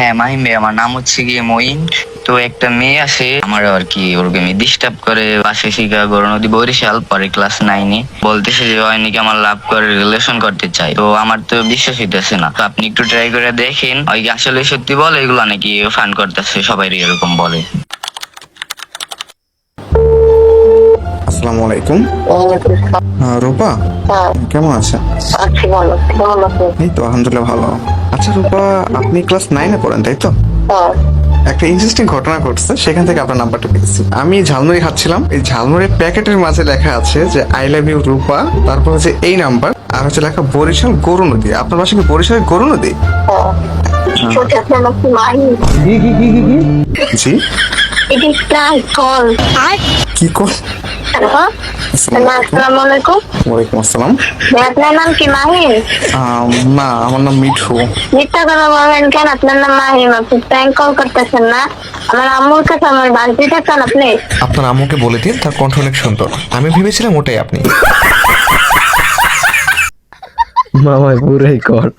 হ্যাঁ মাহিম ভাই আমার নাম হচ্ছে গিয়ে মঈন। তো একটা মেয়ে আছে আমার আর কি আমি ডিস্টার্ব করে শিখা গরু নদী বরিশাল পরে ক্লাস নাইনে বলতেছে যে হয় নাকি আমার লাভ করে রিলেশন করতে চাই তো আমার তো বিশ্বাস হইতেছে না। তো আপনি একটু ট্রাই করে দেখেন ওই আসলে সত্যি বলে এগুলো নাকি ফান করতেছে সবাই এরকম বলে। আসসালামু আলাইকুম। রূপা আছি ভালো কেমন আছেন এই তো আলহামদুলিল্লাহ ভালো। আচ্ছা রূপা আপনি ক্লাস নাইনে পড়েন তাই তো? হ্যাঁ। একটা ইন্টারেস্টিং ঘটনা ঘটছে সেখান থেকে আপনার নাম্বারটা পেয়েছি। আমি ঝালমুড়ি খাচ্ছিলাম এই ঝালমুড়ির প্যাকেটের মাঝে লেখা আছে যে আই লাভ ইউ রূপা তারপর হচ্ছে এই নাম্বার আর হচ্ছে লেখা বরিশাল গরু নদী। আপনার বাসা কি বরিশালের গরু নদী? হ্যাঁ। কি জি। প্রায় কল ওয়ালাইকুম আসসালাম। আপনার নাম কি মাহিম আম, না আমার নাম মিঠু। মিথ্যা কথা বলবেন কেন? আপনার নাম মাহিম আপনি প্র্যাঙ্ক কল করতেছেন না। আমার আম্মুর কাছে আমার বাড়িতে থাকেন আপনি। আপনার আম্মুকে বলে দিন তার কণ্ঠ অনেক সুন্দর। আমি ভেবেছিলাম ওটাই আপনি। মামাই পুরাই কট।